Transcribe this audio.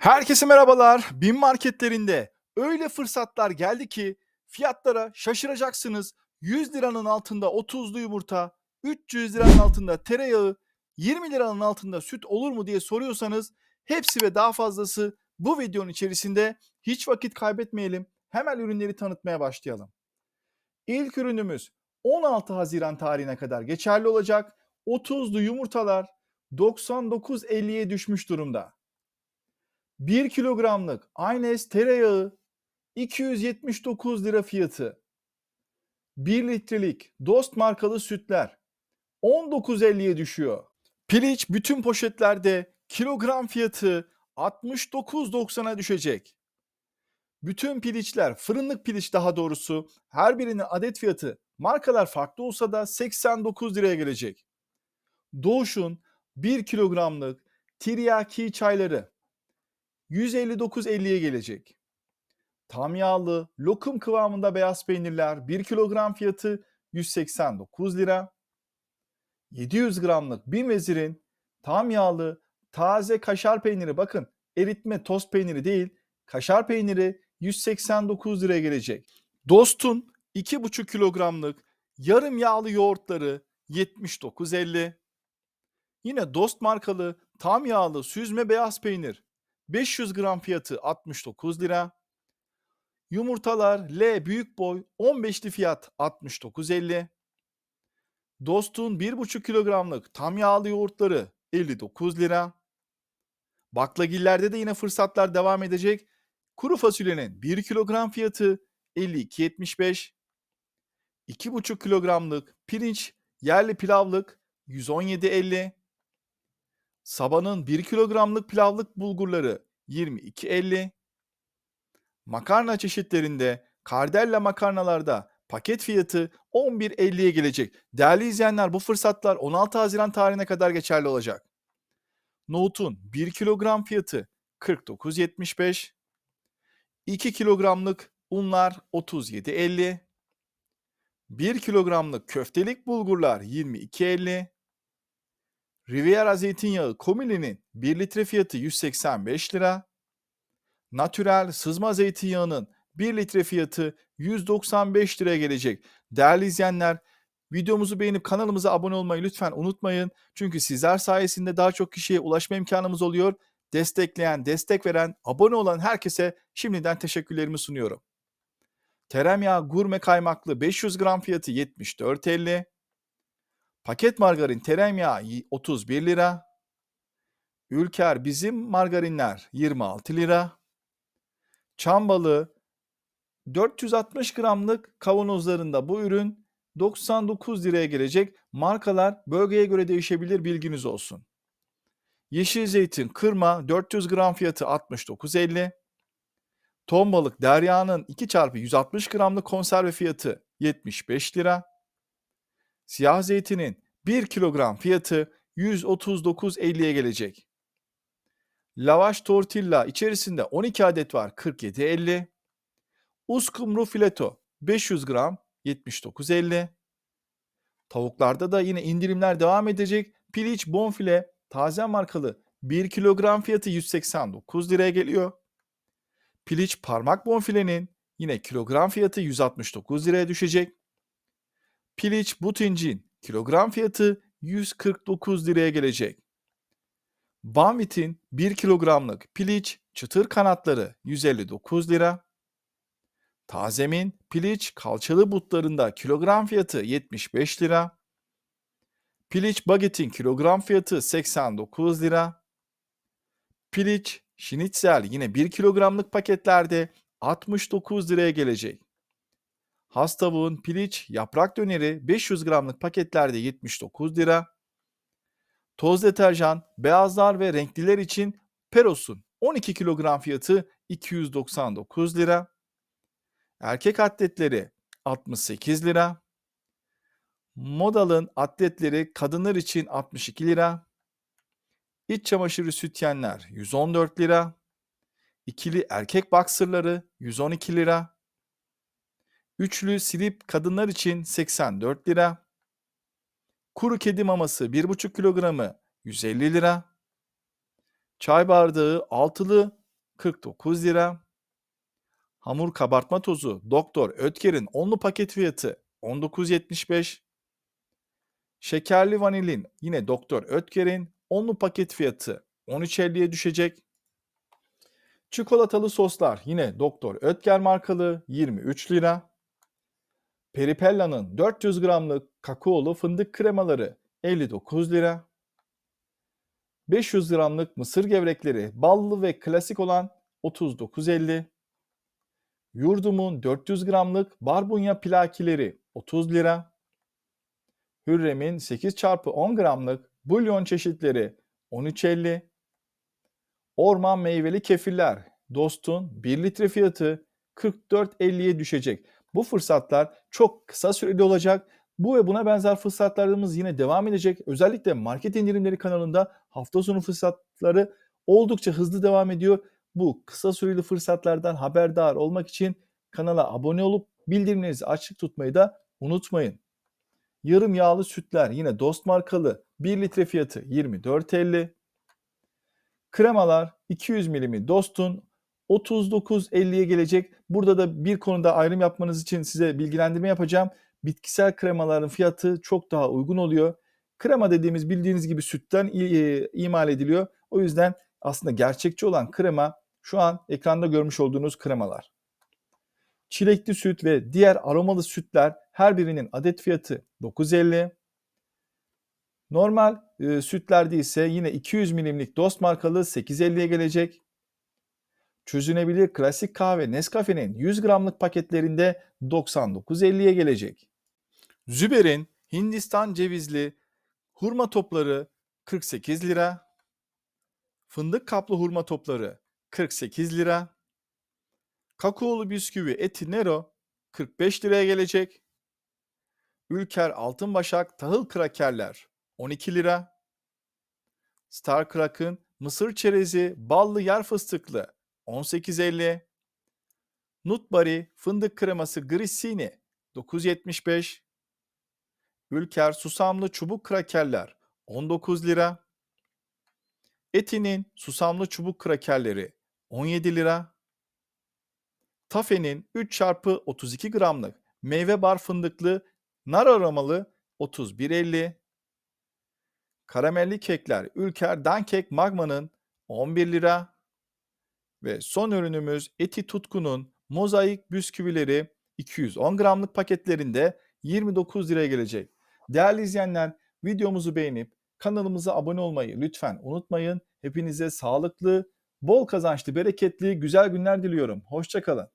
Herkese merhabalar. Bin marketlerinde öyle fırsatlar geldi ki fiyatlara şaşıracaksınız. 100 liranın altında 30'lu yumurta, 300 liranın altında tereyağı, 20 liranın altında süt olur mu diye soruyorsanız hepsi ve daha fazlası bu videonun içerisinde hiç vakit kaybetmeyelim. Hemen ürünleri tanıtmaya başlayalım. İlk ürünümüz 16 Haziran tarihine kadar geçerli olacak. 30'lu yumurtalar 99.50'ye düşmüş durumda. 1 kilogramlık Aynes tereyağı 279 lira fiyatı. 1 litrelik Dost markalı sütler 19.50'ye düşüyor. Piliç bütün poşetlerde kilogram fiyatı 69.90'a düşecek. Bütün piliçler, fırınlık piliç daha doğrusu her birinin adet fiyatı markalar farklı olsa da 89 liraya gelecek. Doğuş'un 1 kilogramlık tiryaki çayları 159.50'ye gelecek. Tam yağlı, lokum kıvamında beyaz peynirler 1 kilogram fiyatı 189 lira. 700 gramlık bin vezirin tam yağlı, taze kaşar peyniri bakın eritme toz peyniri değil, kaşar peyniri 189 liraya gelecek. Dost'un 2,5 kilogramlık yarım yağlı yoğurtları 79.50. Yine Dost markalı tam yağlı süzme beyaz peynir 500 gram fiyatı 69 lira. Yumurtalar L büyük boy 15'li fiyat 69.50. Dost'un 1,5 kilogramlık tam yağlı yoğurtları 59 lira. Baklagillerde de yine fırsatlar devam edecek. Kuru fasulyenin 1 kilogram fiyatı 52.75. 2,5 kilogramlık pirinç yerli pilavlık 117.50. Sabanın 1 kilogramlık pilavlık bulgurları 22.50. Makarna çeşitlerinde Kardella makarnalarda paket fiyatı 11.50'ye gelecek. Değerli izleyenler bu fırsatlar 16 Haziran tarihine kadar geçerli olacak. Nohutun 1 kilogram fiyatı 49.75. 2 kilogramlık unlar 37.50. 1 kilogramlık köftelik bulgurlar 22.50. Riviera zeytinyağı Komili'nin 1 litre fiyatı 185 lira. Natürel sızma zeytinyağının 1 litre fiyatı 195 liraya gelecek. Değerli izleyenler, videomuzu beğenip kanalımıza abone olmayı lütfen unutmayın. Çünkü sizler sayesinde daha çok kişiye ulaşma imkanımız oluyor. Destekleyen, destek veren, abone olan herkese şimdiden teşekkürlerimi sunuyorum. Tereyağı gurme kaymaklı 500 gram fiyatı 74.50. Paket margarin tereyağı 31 lira. Ülker bizim margarinler 26 lira. Çam balığı 460 gramlık kavanozlarında bu ürün 99 liraya gelecek. Markalar bölgeye göre değişebilir bilginiz olsun. Yeşil zeytin kırma 400 gram fiyatı 69.50. Ton balık derya'nın 2 çarpı 160 gramlık konserve fiyatı 75 lira. Siyah zeytinin 1 kilogram fiyatı 139.50'ye gelecek. Lavaş tortilla içerisinde 12 adet var 47.50. Uskumru fileto 500 gram 79.50. Tavuklarda da yine indirimler devam edecek. Piliç bonfile taze markalı 1 kilogram fiyatı 189 liraya geliyor. Piliç parmak bonfilenin yine kilogram fiyatı 169 liraya düşecek. Piliç butincin kilogram fiyatı 149 liraya gelecek. Banvit'in 1 kilogramlık piliç çıtır kanatları 159 lira. Tazemin piliç kalçalı butlarında kilogram fiyatı 75 lira. Piliç bagetin kilogram fiyatı 89 lira. Piliç şinitzel yine 1 kilogramlık paketlerde 69 liraya gelecek. Has tavuğun piliç yaprak döneri 500 gramlık paketlerde 79 lira. Toz deterjan, beyazlar ve renkliler için Peros'un 12 kilogram fiyatı 299 lira. Erkek atletleri 68 lira. Modal'ın atletleri kadınlar için 62 lira. İç çamaşırı sütyenler 114 lira. İkili erkek boxerları 112 lira. Üçlü slip kadınlar için 84 lira. Kuru kedi maması 1,5 kilogramı 150 lira. Çay bardağı altılı 49 lira. Hamur kabartma tozu Doktor Ötker'in onlu paket fiyatı 19.75. Şekerli vanilin yine Doktor Ötker'in onlu paket fiyatı 13.50'ye düşecek. Çikolatalı soslar yine Doktor Ötker markalı 23 lira. Peripella'nın 400 gramlık kakaolu fındık kremaları 59 lira. 500 gramlık mısır gevrekleri ballı ve klasik olan 39.50. Yurdumun 400 gramlık barbunya plakileri 30 lira. Hürrem'in 8 çarpı 10 gramlık bulyon çeşitleri 13.50. Orman meyveli kefirler Dost'un 1 litre fiyatı 44.50'ye düşecek. Bu fırsatlar çok kısa süreli olacak. Bu ve buna benzer fırsatlarımız yine devam edecek. Özellikle market indirimleri kanalında hafta sonu fırsatları oldukça hızlı devam ediyor. Bu kısa süreli fırsatlardan haberdar olmak için kanala abone olup bildirimlerinizi açık tutmayı da unutmayın. Yarım yağlı sütler yine Dost markalı 1 litre fiyatı 24.50. Kremalar 200 milimi Dost'un 39.50'ye gelecek. Burada da bir konuda ayrım yapmanız için size bilgilendirme yapacağım. Bitkisel kremaların fiyatı çok daha uygun oluyor. Krema dediğimiz bildiğiniz gibi sütten i- imal ediliyor. O yüzden aslında gerçekçi olan krema şu an ekranda görmüş olduğunuz kremalar. Çilekli süt ve diğer aromalı sütler her birinin adet fiyatı 9.50. Normal e, sütlerde ise yine 200 milimlik Dost markalı 8.50'ye gelecek. Çözünebilir klasik kahve Nescafe'nin 100 gramlık paketlerinde 99.50'ye gelecek. Züber'in Hindistan cevizli hurma topları 48 lira. Fındık kaplı hurma topları 48 lira. Kakaolu bisküvi Eti Nero 45 liraya gelecek. Ülker Altın Başak tahıl krakerler 12 lira. Star Crack'ın mısır çerezi ballı yer fıstıklı 18.50. Nutbari fındık kreması Grissini 9.75. Ülker susamlı çubuk krakerler 19 lira. Eti'nin susamlı çubuk krakerleri 17 lira. Tafe'nin 3 çarpı 32 gramlık meyve bar fındıklı nar aromalı 31.50. Karamelli kekler Ülker Dankek Magma'nın 11 lira. Ve son ürünümüz Eti Tutku'nun mozaik bisküvileri 210 gramlık paketlerinde 29 liraya gelecek. Değerli izleyenler videomuzu beğenip kanalımıza abone olmayı lütfen unutmayın. Hepinize sağlıklı, bol kazançlı, bereketli, güzel günler diliyorum. Hoşçakalın.